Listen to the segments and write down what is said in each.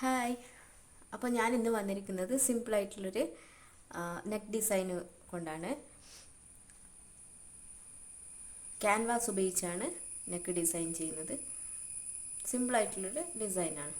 Hi. അപ്പോൾ ഞാൻ ഇന്ന് വന്നിരിക്കുന്നത് സിമ്പിളായിട്ടുള്ളൊരു നെക്ക് ഡിസൈൻ കൊണ്ടാണ്. ക്യാൻവാസ് ഉപയോഗിച്ചാണ് നെക്ക് ഡിസൈൻ ചെയ്യുന്നത്. സിമ്പിളായിട്ടുള്ളൊരു ഡിസൈനാണ്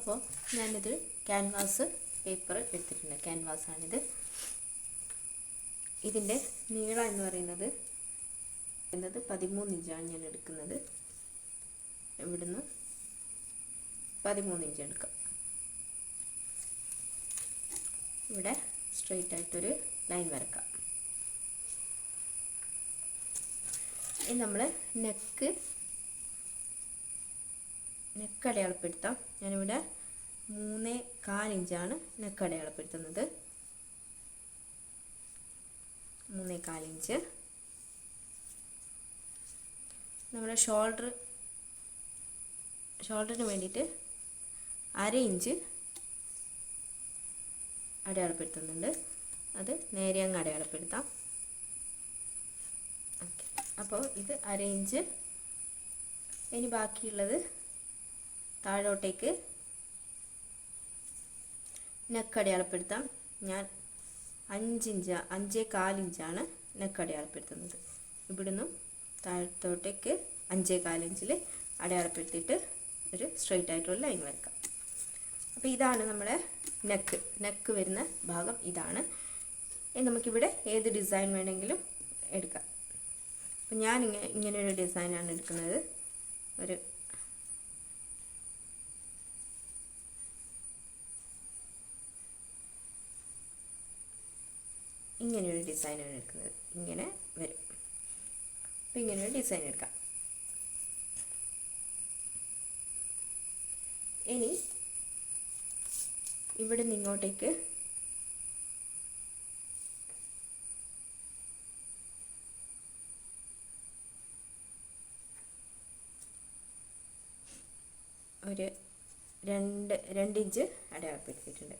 അപ്പോൾ ഞാനിത് ക്യാൻവാസ് പേപ്പർ എടുത്തിട്ടുണ്ട്. ക്യാൻവാസാണിത് ഇതിന്റെ നീളം എന്ന് പറയുന്നത് എന്നത് പതിമൂന്ന് ഇഞ്ചാണ് ഞാൻ എടുക്കുന്നത്. ഇവിടുന്ന് പതിമൂന്ന് ഇഞ്ച് എടുക്കാം ഇവിടെ സ്ട്രെയിറ്റ് ആയിട്ടൊരു ലൈൻ വരക്കാം. ഇനി നമ്മൾ നെക്ക് നെക്ക് അടയാളപ്പെടുത്താം. ഞാനിവിടെ മൂന്നേ കാലിഞ്ചാണ് നെക്ക് അടയാളപ്പെടുത്തുന്നത്. മൂന്നേ കാലിഞ്ച്. നമ്മുടെ ഷോൾഡർ ഷോൾഡറിന് വേണ്ടിയിട്ട് അര ഇഞ്ച് അടയാളപ്പെടുത്തുന്നുണ്ട്. അത് നേരെ അങ്ങ് അടയാളപ്പെടുത്താം. അപ്പോൾ ഇത് അര ഇഞ്ച്. ഇനി ബാക്കിയുള്ളത് താഴോട്ടേക്ക് നെക്ക് അടയാളപ്പെടുത്താം. ഞാൻ അഞ്ചിഞ്ച് അഞ്ചേ കാലിഞ്ചാണ് നെക്ക് അടയാളപ്പെടുത്തുന്നത്. ഇവിടുന്ന് താഴത്തോട്ടേക്ക് അഞ്ചേ കാലിഞ്ചിൽ അടയാളപ്പെടുത്തിയിട്ട് ഒരു സ്ട്രെയിറ്റ് ആയിട്ടുള്ള ലൈൻ വരക്കാം അപ്പോൾ ഇതാണ് നമ്മുടെ നെക്ക് നെക്ക് വരുന്ന ഭാഗം ഇതാണ്. നമുക്കിവിടെ ഏത് ഡിസൈൻ വേണമെങ്കിലും എടുക്കാം. അപ്പം ഞാൻ ഇങ്ങനെ ഇങ്ങനെയൊരു ഡിസൈനാണ് എടുക്കുന്നത്. ഒരു ഇങ്ങനെയൊരു ഡിസൈനാണ് എടുക്കുന്നത്. ഇങ്ങനെ വരും. അപ്പം ഇങ്ങനെയൊരു ഡിസൈൻ എടുക്കാം ഇനി ഇവിടെ നിന്ന് ഇങ്ങോട്ടേക്ക്. ഒരു രണ്ട് രണ്ട് ഇഞ്ച് അടയാളപ്പെടുത്തിയിട്ടുണ്ട്.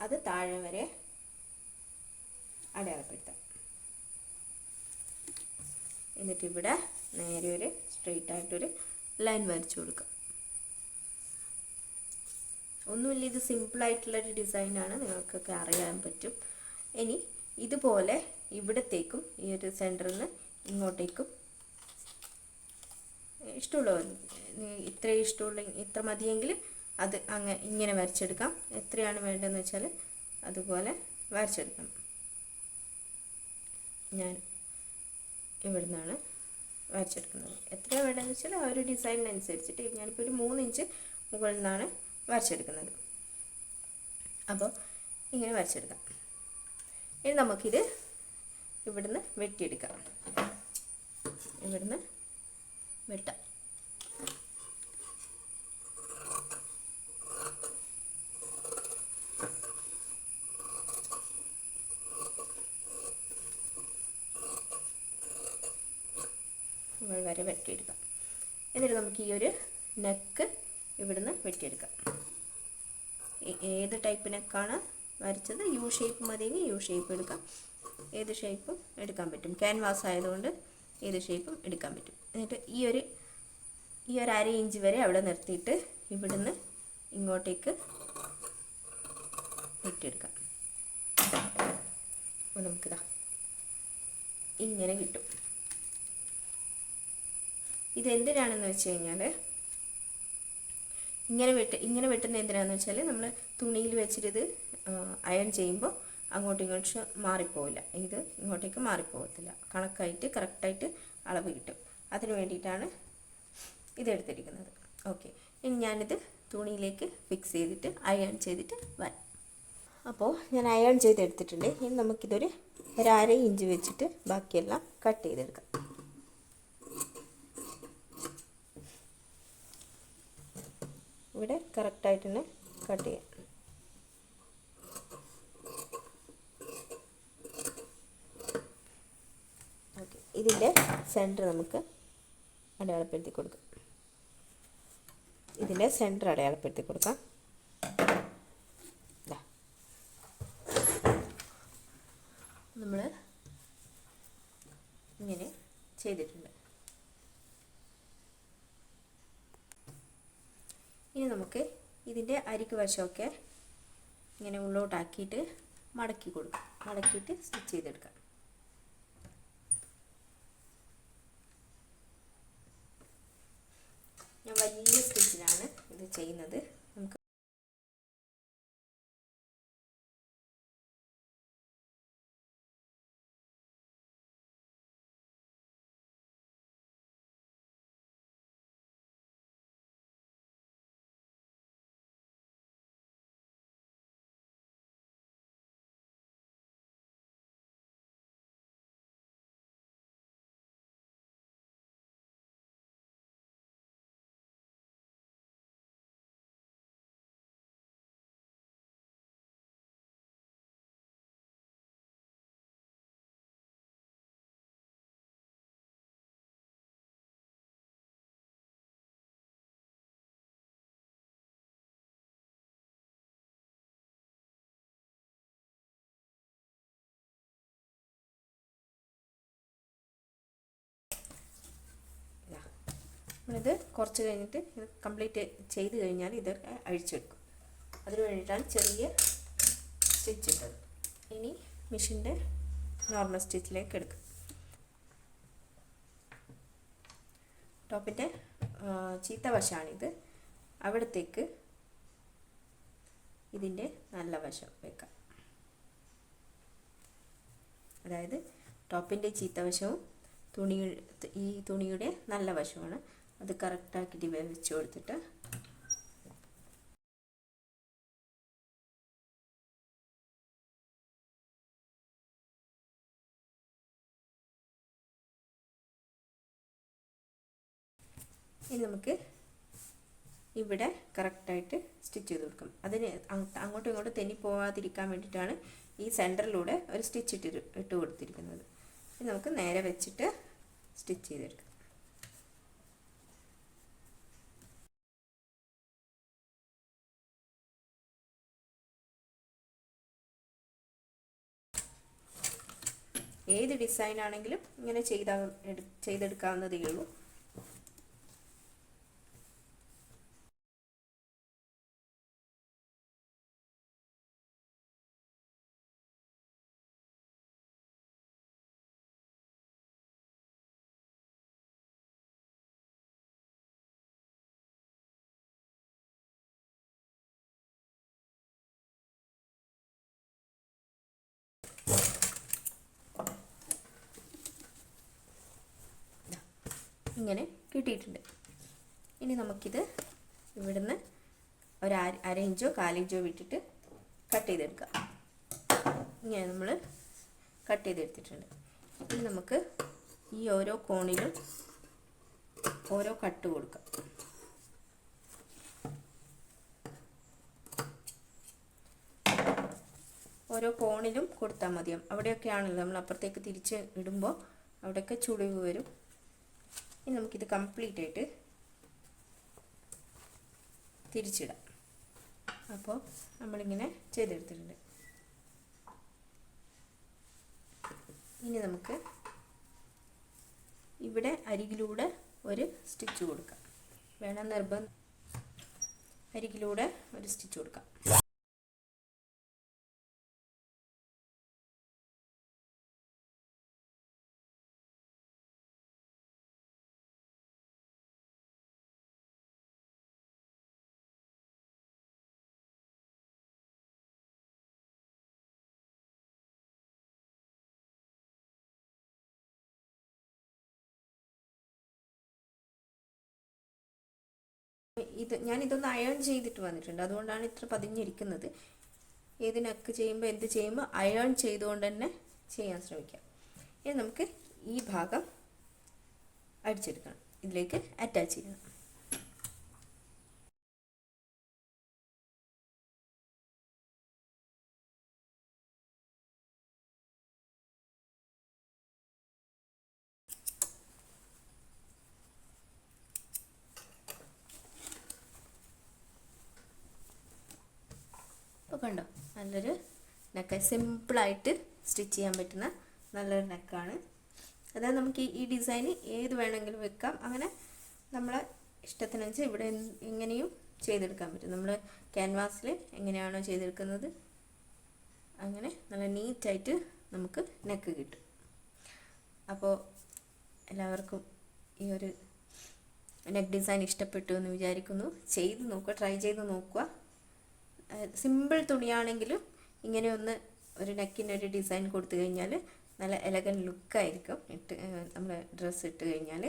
അത് താഴെ വരെ അടയാളപ്പെടുത്താം. എന്നിട്ട് ഇവിടെ നേരെ ഒരു സ്ട്രെയിറ്റ് ആയിട്ടൊരു ലൈൻ വരച്ചു കൊടുക്കാം. ഒന്നുമില്ല ഇത് സിമ്പിളായിട്ടുള്ളൊരു ഡിസൈനാണ് നിങ്ങൾക്കൊക്കെ അറിയാൻ പറ്റും. ഇനി ഇതുപോലെ ഇവിടത്തേക്കും ഈ ഒരു സെന്ററിൽ നിന്ന് ഇങ്ങോട്ടേക്കും. ഇഷ്ടമുള്ള? ഇത്ര ഇഷ്ടമുള്ള ഇത്ര മതിയെങ്കിൽ അത് അങ്ങ് ഇങ്ങനെ വരച്ചെടുക്കാം. എത്രയാണ് വേണ്ടതെന്ന് വെച്ചാൽ അതുപോലെ വരച്ചെടുക്കണം ഞാൻ ഇവിടെ നിന്നാണ് വരച്ചെടുക്കുന്നത്. എത്രയാണ് വേണ്ടതെന്ന് വെച്ചാൽ ആ ഒരു ഡിസൈനിനനുസരിച്ചിട്ട് ഞാനിപ്പോൾ ഒരു മൂന്ന് ഇഞ്ച് മുകളിൽ നിന്നാണ് വരച്ചെടുക്കുന്നത്. അപ്പോൾ ഇങ്ങനെ വരച്ചെടുക്കാം. ഇനി നമുക്കിത് ഇവിടുന്ന് വെട്ടിയെടുക്കാം. ഇവിടുന്ന് വെട്ടാം. വരെ വെട്ടിയെടുക്കാം. എന്നിട്ട് നമുക്ക് ഈ ഒരു നെക്ക് ഇവിടുന്ന് വെട്ടിയെടുക്കാം. ഏത് ടൈപ്പ് നെക്കാണ് വരച്ചത് യു ഷേപ്പ് മതിയെങ്കിൽ യു ഷേപ്പ് എടുക്കാം. ഏത് ഷേപ്പും എടുക്കാൻ പറ്റും. ക്യാൻവാസ് ആയതുകൊണ്ട് ഏത് ഷേപ്പും എടുക്കാൻ പറ്റും. എന്നിട്ട് ഈ ഒരു ഈ ഒരു അര ഇഞ്ച് വരെ അവിടെ നിർത്തിയിട്ട് ഇവിടുന്ന് ഇങ്ങോട്ടേക്ക് വെട്ടിയെടുക്കാം അപ്പോൾ നമുക്കിതാ ഇങ്ങനെ കിട്ടും. ഇതെന്തിനാണെന്ന് വെച്ച് കഴിഞ്ഞാൽ ഇങ്ങനെ വെട്ട് ഇങ്ങനെ വെട്ടുന്ന എന്തിനാന്ന് വെച്ചാൽ നമ്മൾ തുണിയിൽ വെച്ചിട്ട് അയൺ ചെയ്യുമ്പോൾ അങ്ങോട്ടും ഇങ്ങോട്ടും മാറിപ്പോവില്ല. ഇത് ഇങ്ങോട്ടേക്ക് മാറിപ്പോകത്തില്ല. കണക്കായിട്ട് കറക്റ്റായിട്ട് അളവ് കിട്ടും. അതിന് വേണ്ടിയിട്ടാണ് ഇതെടുത്തിരിക്കുന്നത്. ഓക്കെ. ഇനി ഞാനിത് തുണിയിലേക്ക് ഫിക്സ് ചെയ്തിട്ട് അയൺ ചെയ്തിട്ട് വരാം. അപ്പോൾ ഞാൻ അയൺ ചെയ്തെടുത്തിട്ടുണ്ട്. ഇനി നമുക്കിതൊരു ഒരു അര ഇഞ്ച് വെച്ചിട്ട് ബാക്കിയെല്ലാം കട്ട് ചെയ്തെടുക്കാം. ഇവിടെ കറക്റ്റായിട്ട് തന്നെ കട്ട് ചെയ്യാം. ഓക്കെ ഇതിന്റെ സെന്റർ നമുക്ക് അടയാളപ്പെടുത്തി കൊടുക്കാം. ഇതിന്റെ സെന്റർ അടയാളപ്പെടുത്തി കൊടുക്കാം നമ്മൾ ഇങ്ങനെ ചെയ്തിട്ടുണ്ട് ഇനി നമുക്ക് ഇതിന്റെ അരിക്ക് വശമൊക്കെ ഇങ്ങനെ ഉള്ളോട്ടാക്കിയിട്ട് മടക്കി കൊടുക്കാം. മടക്കിയിട്ട് സ്റ്റിച്ച് ചെയ്തെടുക്കാം. ഞാൻ വലിയ സ്റ്റിച്ചിലാണ് ഇത് ചെയ്യുന്നത്. നമ്മളിത് കുറച്ച് കഴിഞ്ഞിട്ട് ഇത് കംപ്ലീറ്റ് ചെയ്ത് കഴിഞ്ഞാൽ ഇത് അഴിച്ചെടുക്കും അതിന് വേണ്ടിയിട്ടാണ് ചെറിയ സ്റ്റിച്ച് ഇട്ടത്. ഇനി മെഷീന്റെ നോർമൽ സ്റ്റിച്ചിലേക്ക് എടുക്കും. ടോപ്പിന്റെ ചീത്ത വശമാണിത് അവിടത്തേക്ക് ഇതിന്റെ നല്ല വശം വെക്കാം. അതായത് ടോപ്പിന്റെ ചീത്ത വശവും തുണി ഈ തുണിയുടെ നല്ല വശമാണ് അത് കറക്റ്റാക്കിയിട്ട് വെച്ച് കൊടുത്തിട്ട് ഇനി നമുക്ക് ഇവിടെ കറക്റ്റായിട്ട് സ്റ്റിച്ച് ചെയ്ത് കൊടുക്കും. അതിന് അങ്ങോട്ടും ഇങ്ങോട്ടും തെന്നി പോവാതിരിക്കാൻ വേണ്ടിയിട്ടാണ് ഈ സെന്ററിലൂടെ ഒരു സ്റ്റിച്ച് ഇട്ട് ഇട്ട് കൊടുത്തിരിക്കുന്നത്. ഇനി നമുക്ക് നേരെ വെച്ചിട്ട് സ്റ്റിച്ച് ചെയ്തെടുക്കാം. ഏത് ഡിസൈൻ ആണെങ്കിലും ഇങ്ങനെ ചെയ്ത ചെയ്തെടുക്കാവുന്നതേ ഉള്ളൂ ഇങ്ങനെ കിട്ടിയിട്ടുണ്ട്. ഇനി നമുക്കിത് ഇവിടുന്ന് ഒരു അര ഇഞ്ചോ കാലിഞ്ചോ വിട്ടിട്ട് കട്ട് ചെയ്തെടുക്കാം. ഇങ്ങനെ നമ്മൾ കട്ട് ചെയ്തെടുത്തിട്ടുണ്ട്. ഇനി നമുക്ക് ഈ ഓരോ കോണിലും ഓരോ കട്ട് കൊടുക്കാം. ഓരോ കോണിലും കൊടുത്താൽ മതിയാവും. അവിടെയൊക്കെയാണല്ലോ നമ്മൾ അപ്പുറത്തേക്ക് തിരിച്ച് ഇടുമ്പോൾ അവിടെയൊക്കെ ചുളിവ് വരും. ഇനി നമുക്കിത് കംപ്ലീറ്റ് ആയിട്ട് തിരിച്ചിടാം. അപ്പോൾ നമ്മളിങ്ങനെ ചെയ്തെടുത്തിട്ടുണ്ട്. ഇനി നമുക്ക് ഇവിടെ അരികിലൂടെ ഒരു സ്റ്റിച്ച് കൊടുക്കാം. വേണം നിർബന്ധം. അരികിലൂടെ ഒരു സ്റ്റിച്ച് കൊടുക്കാം. ഇത് ഞാൻ ഇതൊന്ന് അയൺ ചെയ്തിട്ട് വന്നിട്ടുണ്ട്. അതുകൊണ്ടാണ് ഇത്ര പതിഞ്ഞിരിക്കുന്നത്. ഏത് നെക്ക് ചെയ്യുമ്പോൾ എന്ത് ചെയ്യുമ്പോൾ അയൺ ചെയ്തുകൊണ്ട് തന്നെ ചെയ്യാൻ ശ്രമിക്കാം. ഇനി നമുക്ക് ഈ ഭാഗം അടിച്ചെടുക്കണം. ഇതിലേക്ക് അറ്റാച്ച് ചെയ്യണം. ഇപ്പോൾ കണ്ടോ? നല്ലൊരു നെക്ക് സിമ്പിളായിട്ട് സ്റ്റിച്ച് ചെയ്യാൻ പറ്റുന്ന നല്ലൊരു നെക്കാണ്. അതായത് നമുക്ക് ഈ ഡിസൈൻ ഏത് വേണമെങ്കിലും വെക്കാം. അങ്ങനെ നമ്മളെ ഇഷ്ടത്തിനനുസരിച്ച് ഇവിടെ എങ്ങനെയും ചെയ്തെടുക്കാൻ പറ്റും. നമ്മൾ ക്യാൻവാസിൽ എങ്ങനെയാണോ ചെയ്തെടുക്കുന്നത് അങ്ങനെ നല്ല നീറ്റായിട്ട് നമുക്ക് നെക്ക് കിട്ടും. അപ്പോൾ എല്ലാവർക്കും ഈ ഒരു നെക്ക് ഡിസൈൻ ഇഷ്ടപ്പെട്ടു എന്ന് വിചാരിക്കുന്നു. ചെയ്ത് നോക്കുക ട്രൈ ചെയ്ത് നോക്കുക. സിമ്പിൾ തുണിയാണെങ്കിലും ഇങ്ങനെ ഒന്ന് ഒരു നെക്കിന്റെ ഒരു ഡിസൈൻ കൊടുത്തു കഴിഞ്ഞാൽ നല്ല എലഗൻ ലുക്കായിരിക്കും ഇട്ട് നമ്മൾ ഡ്രസ്സ് ഇട്ട് കഴിഞ്ഞാൽ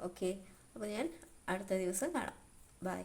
ഓക്കെ അപ്പോൾ ഞാൻ അടുത്ത ദിവസം കാണാം. ബായ്